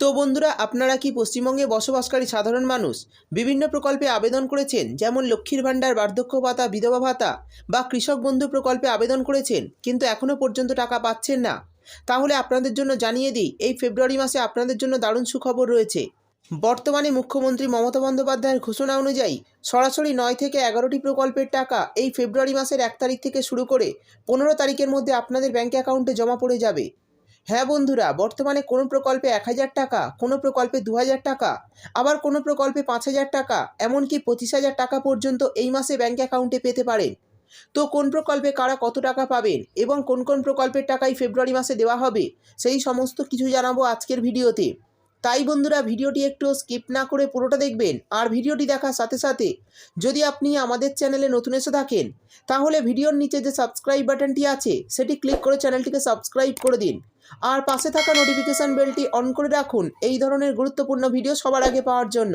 তো বন্ধুরা, আপনারা কি পশ্চিমবঙ্গে বসবাসকারী সাধারণ মানুষ? বিভিন্ন প্রকল্পে আবেদন করেছেন, যেমন লক্ষ্মীর ভাণ্ডার, বার্ধক্য ভাতা, বিধবা ভাতা, বা কৃষক বন্ধু প্রকল্পে আবেদন করেছেন, কিন্তু এখনও পর্যন্ত টাকা পাচ্ছেন না। তাহলে আপনাদের জন্য জানিয়ে দিই, এই ফেব্রুয়ারি মাসে আপনাদের জন্য দারুণ সুখবর রয়েছে। বর্তমানে মুখ্যমন্ত্রী মমতা বন্দ্যোপাধ্যায়ের ঘোষণা অনুযায়ী, সরাসরি নয় থেকে এগারোটি প্রকল্পের টাকা এই ফেব্রুয়ারি মাসের এক তারিখ থেকে শুরু করে পনেরো তারিখের মধ্যে আপনাদের ব্যাঙ্ক অ্যাকাউন্টে জমা পড়ে যাবে। হ্যাঁ বন্ধুরা, বর্তমানে কোনো প্রকল্পে এক হাজার টাকা, কোনো প্রকল্পে দু হাজার টাকা, আবার কোনো প্রকল্পে পাঁচ হাজার টাকা, এমনকি পঁচিশ হাজার টাকা পর্যন্ত এই মাসে ব্যাঙ্ক অ্যাকাউন্টে পেতে পারেন। তো কোন প্রকল্পে কারা কত টাকা পাবেন এবং কোন কোন প্রকল্পের টাকাই ফেব্রুয়ারি মাসে দেওয়া হবে, সেই সমস্ত কিছু জানাব আজকের ভিডিওতে। তাই বন্ধুরা ভিডিওটি একটু স্কিপ না করে পুরোটা দেখবেন আর ভিডিওটি দেখার সাথে সাথে যদি আপনি আমাদের চ্যানেলে নতুন এসে থাকেন, তাহলে ভিডিওর নিচে যে সাবস্ক্রাইব বাটনটি আছে, সেটি ক্লিক করে চ্যানেলটিকে সাবস্ক্রাইব করে দিন। আর পাশে থাকা নোটিফিকেশান বেলটি অন করে রাখুন এই ধরনের গুরুত্বপূর্ণ ভিডিও সবার আগে পাওয়ার জন্য।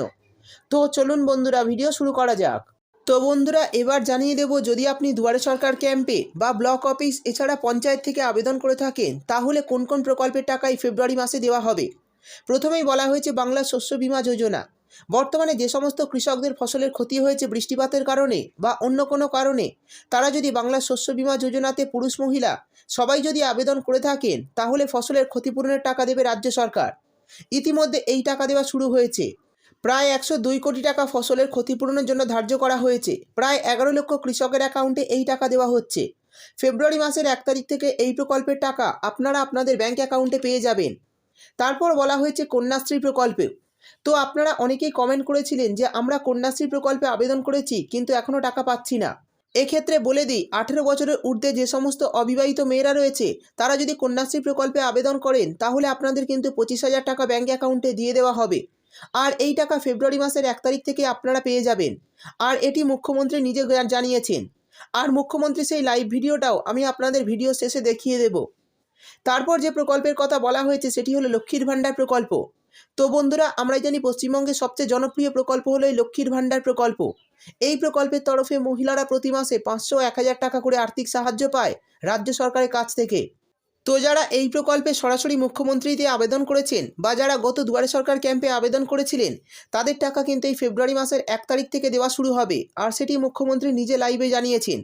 তো চলুন বন্ধুরা, ভিডিও শুরু করা যাক। তো বন্ধুরা, এবার জানিয়ে দেব, যদি আপনি দুয়ারে সরকার ক্যাম্পে বা ব্লক অফিস এছাড়া পঞ্চায়েত থেকে আবেদন করে থাকেন, তাহলে কোন কোন প্রকল্পের টাকা এই ফেব্রুয়ারি মাসে দেওয়া হবে? প্রথমেই বলা হয়েছে বাংলা শস্য বীমা যোজনা। বর্তমানে যে সমস্ত কৃষকদের ফসলের ক্ষতি হয়েছে বৃষ্টিপাতের কারণে বা অন্য কোনো কারণে, তারা যদি বাংলা শস্য বীমা যোজনাতে পুরুষ মহিলা সবাই যদি আবেদন করে থাকেন, তাহলে ফসলের ক্ষতিপূরণের টাকা দেবে রাজ্য সরকার। ইতিমধ্যে এই টাকা দেওয়া শুরু হয়েছে। প্রায় একশো দুই কোটি টাকা ফসলের ক্ষতিপূরণের জন্য ধার্য করা হয়েছে। প্রায় এগারো লক্ষ কৃষকের অ্যাকাউন্টে এই টাকা দেওয়া হচ্ছে। ফেব্রুয়ারি মাসের এক তারিখ থেকে এই প্রকল্পের টাকা আপনারা আপনাদের ব্যাঙ্ক অ্যাকাউন্টে পেয়ে যাবেন। তারপর বলা হয়েছে কন্যাশ্রী প্রকল্পে। তো আপনারা অনেকেই কমেন্ট করেছিলেন যে, আমরা কন্যাশ্রী প্রকল্পে আবেদন করেছি, কিন্তু এখনও টাকা পাচ্ছি না। এক্ষেত্রে বলে দিই, আঠেরো বছরের ঊর্ধ্বে যে সমস্ত অবিবাহিত মেয়েরা রয়েছে, তারা যদি কন্যাশ্রী প্রকল্পে আবেদন করেন, তাহলে আপনাদের কিন্তু পঁচিশ হাজার টাকা ব্যাঙ্ক অ্যাকাউন্টে দিয়ে দেওয়া হবে। আর এই টাকা ফেব্রুয়ারি মাসের এক তারিখ থেকে আপনারা পেয়ে যাবেন। আর এটি মুখ্যমন্ত্রী নিজে জানিয়েছেন। আর মুখ্যমন্ত্রী সেই লাইভ ভিডিওটাও আমি আপনাদের ভিডিও শেষে দেখিয়ে দেব। তারপর যে প্রকল্পের কথা বলা হয়েছে সেটি হলো লক্ষ্মীর ভাণ্ডার প্রকল্প। তো বন্ধুরা আমরা জানি পশ্চিমবঙ্গের সবচেয়ে জনপ্রিয় প্রকল্প হলো এই লক্ষ্মীর ভাণ্ডার প্রকল্প। এই প্রকল্পের তরফে মহিলারা প্রতি মাসে পাঁচশো এক হাজার টাকা করে আর্থিক সাহায্য পায় রাজ্য সরকারের কাছ থেকে। তো যারা এই প্রকল্পে সরাসরি মুখ্যমন্ত্রীতে আবেদন করেছেন বা যারা গত দুয়ারে সরকার ক্যাম্পে আবেদন করেছিলেন, তাদের টাকা কিন্তু এই ফেব্রুয়ারি মাসের এক তারিখ থেকে দেওয়া শুরু হবে। আর সেটি মুখ্যমন্ত্রী নিজে লাইভে জানিয়েছেন।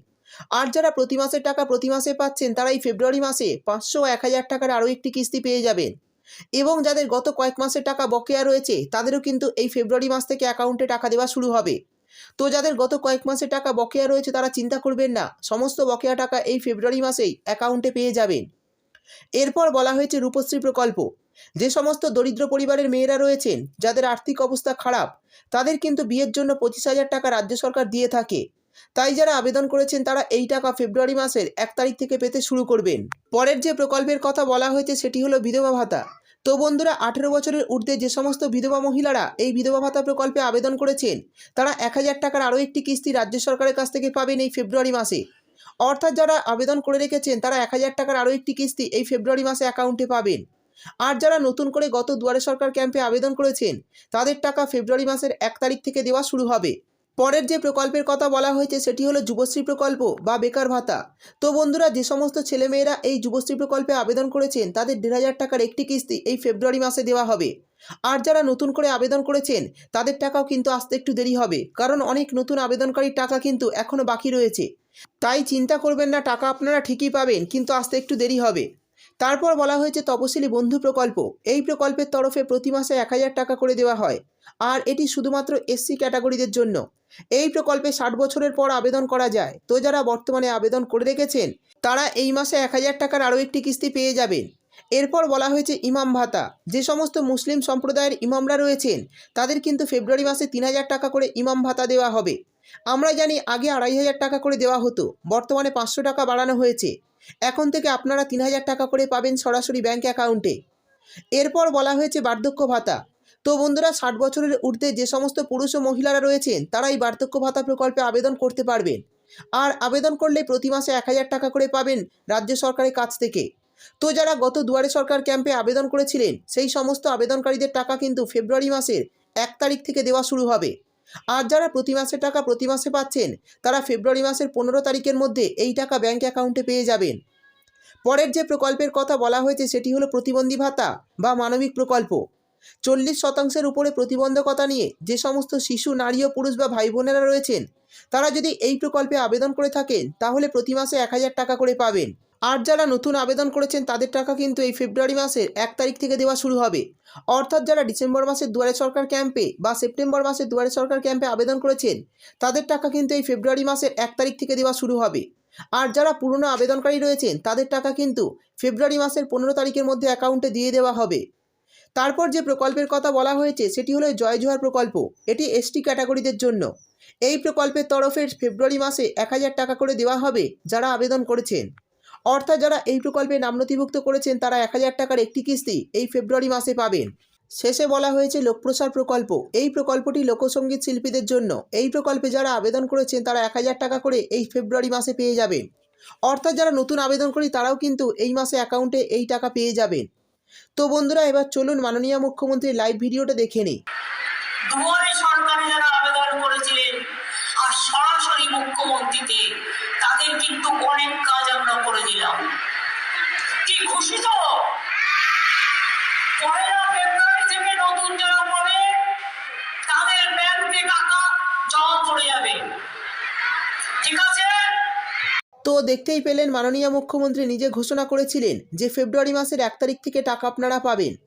আর যারা প্রতি মাসের টাকা প্রতি মাসে পাচ্ছেন তারা এই ফেব্রুয়ারি মাসে পাঁচশো এক হাজার টাকার আরও একটি কিস্তি পেয়ে যাবেন। এবং যাদের গত কয়েক মাসের টাকা বকেয়া রয়েছে, তাদেরও কিন্তু এই ফেব্রুয়ারি মাস থেকে অ্যাকাউন্টে টাকা দেওয়া শুরু হবে। তো যাদের গত কয়েক মাসের টাকা বকেয়া রয়েছে, তারা চিন্তা করবেন না, সমস্ত বকেয়া টাকা এই ফেব্রুয়ারি মাসেই অ্যাকাউন্টে পেয়ে যাবেন। এরপর বলা হয়েছে রূপশ্রী প্রকল্প। যে সমস্ত দরিদ্র পরিবারের মেয়েরা রয়েছেন, যাদের আর্থিক অবস্থা খারাপ, তাদের কিন্তু বিয়ের জন্য পঁচিশ হাজার টাকা রাজ্য সরকার দিয়ে থাকে। তাই যারা আবেদন করেছেন তারা এই টাকা ফেব্রুয়ারি মাসের এক তারিখ থেকে পেতে শুরু করবেন। পরের যে প্রকল্পের কথা বলা হয়েছে সেটি হলো বিধবা ভাতা। তো বন্ধুরা, আঠেরো বছরের ঊর্ধ্বে যে সমস্ত বিধবা মহিলারা এই বিধবা ভাতা প্রকল্পে আবেদন করেছেন, তারা এক হাজার টাকার আরও একটি কিস্তি রাজ্য সরকারের কাছ থেকে পাবেন এই ফেব্রুয়ারি মাসে। অর্থাৎ যারা আবেদন করে রেখেছেন, তারা এক হাজার টাকার আরও একটি কিস্তি এই ফেব্রুয়ারি মাসে অ্যাকাউন্টে পাবেন। আর যারা নতুন করে গত দুয়ারে সরকার ক্যাম্পে আবেদন করেছেন, তাদের টাকা ফেব্রুয়ারি মাসের এক তারিখ থেকে দেওয়া শুরু হবে। পরের যে প্রকল্পের কথা বলা হয়েছে সেটি হলো যুবশ্রী প্রকল্প বা বেকার ভাতা। তো বন্ধুরা, যে সমস্ত ছেলেমেয়েরা এই যুবশ্রী প্রকল্পে আবেদন করেছেন, তাদের দেড় হাজার টাকার একটি কিস্তি এই ফেব্রুয়ারি মাসে দেওয়া হবে। আর যারা নতুন করে আবেদন করেছেন, তাদের টাকাও কিন্তু আসতে একটু দেরি হবে, কারণ অনেক নতুন আবেদনকারীর টাকা কিন্তু এখনও বাকি রয়েছে। তাই চিন্তা করবেন না, টাকা আপনারা ঠিকই পাবেন, কিন্তু আসতে একটু দেরি হবে। তারপর বলা হয়েছে তপশিলি বন্ধু প্রকল্প। এই প্রকল্পের তরফে প্রতি মাসে এক হাজার টাকা করে দেওয়া হয়। আর এটি শুধুমাত্র এসসি ক্যাটাগরিদের জন্য। এই প্রকল্পে ষাট বছরের পর আবেদন করা যায়। তো যারা বর্তমানে আবেদন করে রেখেছেন, তারা এই মাসে এক হাজার টাকার আরও একটি কিস্তি পেয়ে যাবেন। এরপর বলা হয়েছে ইমাম ভাতা। যে সমস্ত মুসলিম সম্প্রদায়ের ইমামরা রয়েছেন, তাদের কিন্তু ফেব্রুয়ারি মাসে তিন হাজার টাকা করে ইমাম ভাতা দেওয়া হবে। আমরা জানি আগে আড়াই হাজার টাকা করে দেওয়া হতো, বর্তমানে পাঁচশো টাকা বাড়ানো হয়েছে। এখন থেকে আপনারা তিন হাজার টাকা করে পাবেন সরাসরি ব্যাঙ্ক অ্যাকাউন্টে। এরপর বলা হয়েছে বার্ধক্য ভাতা। তো বন্ধুরা, ষাট বছরের ঊর্ধ্বে যে সমস্ত পুরুষ ও মহিলারা রয়েছেন, তারা এই বার্ধক্য ভাতা প্রকল্পে আবেদন করতে পারবেন। আর আবেদন করলে প্রতি মাসে এক হাজার টাকা করে পাবেন রাজ্য সরকারের কাছ থেকে। তো যারা গত দুয়ারে সরকার ক্যাম্পে আবেদন করেছিলেন, সেই সমস্ত আবেদনকারীদের টাকা কিন্তু ফেব্রুয়ারি মাসের এক তারিখ থেকে দেওয়া শুরু হবে। আর যারা প্রতি মাসের টাকা প্রতি মাসে পাচ্ছেন, তারা ফেব্রুয়ারি মাসের পনেরো তারিখের মধ্যে এই টাকা ব্যাঙ্ক অ্যাকাউন্টে পেয়ে যাবেন। পরের যে প্রকল্পের কথা বলা হয়েছে, সেটি হলো প্রতিবন্ধী ভাতা বা মানবিক প্রকল্প। চল্লিশ শতাংশের উপরে প্রতিবন্ধকতা নিয়ে যে সমস্ত শিশু, নারী ও পুরুষ বা ভাই বোনেরা রয়েছেন, তারা যদি এই প্রকল্পে আবেদন করে থাকেন, তাহলে প্রতি মাসে এক হাজার টাকা করে পাবেন। আর যারা নতুন আবেদন করেছেন, তাদের টাকা কিন্তু এই ফেব্রুয়ারি মাসের এক তারিখ থেকে দেওয়া শুরু হবে। অর্থাৎ যারা ডিসেম্বর মাসের দুয়ারে সরকার ক্যাম্পে বা সেপ্টেম্বর মাসের দুয়ারে সরকার ক্যাম্পে আবেদন করেছেন, তাদের টাকা কিন্তু এই ফেব্রুয়ারি মাসের এক তারিখ থেকে দেওয়া শুরু হবে। আর যারা পুরনো আবেদনকারী রয়েছেন, তাদের টাকা কিন্তু ফেব্রুয়ারি মাসের পনেরো তারিখের মধ্যে অ্যাকাউন্টে দিয়ে দেওয়া হবে। তারপর যে প্রকল্পের কথা বলা হয়েছে, সেটি হলো জয় জোহার প্রকল্প। এটি এসটি ক্যাটাগরিদের জন্য। এই প্রকল্পের তরফে ফেব্রুয়ারি মাসে এক হাজার টাকা করে দেওয়া হবে যারা আবেদন করেছেন। অর্থাৎ যারা এই প্রকল্পে নাম নথিভুক্ত করেছেন, তারা এক হাজার টাকার একটি কিস্তি এই ফেব্রুয়ারি মাসে পাবেন। শেষে বলা হয়েছে লোকপ্রসার প্রকল্প। এই প্রকল্পটি লোকসঙ্গীত শিল্পীদের জন্য। এই প্রকল্পে যারা আবেদন করেছেন, তারা এক হাজার টাকা করে এই ফেব্রুয়ারি মাসে পেয়ে যাবেন। অর্থাৎ যারা নতুন আবেদন করি তারাও কিন্তু এই মাসে অ্যাকাউন্টে এই টাকা পেয়ে যাবেন। তো বন্ধুরা, এবার চলুন মাননীয় মুখ্যমন্ত্রীর লাইভ ভিডিওটা দেখে নিই। সরকারে যারা আবেদন করেছিলেন, আর সরাসরি মুখ্যমন্ত্রীতে, তাদের কিন্তু অনেক কি খুশি তো? পয়লা ফেব্রুয়ারি থেকে নতুন যারা পড়ে, তাদের ব্যাংকে টাকা জমা পড়ে যাবে। ঠিক আছে? তো দেখতেই পেলেন মাননীয় মুখ্যমন্ত্রী নিজে ঘোষণা করেছিলেন যে ফেব্রুয়ারি মাসের এক তারিখ থেকে টাকা আপনারা পাবেন।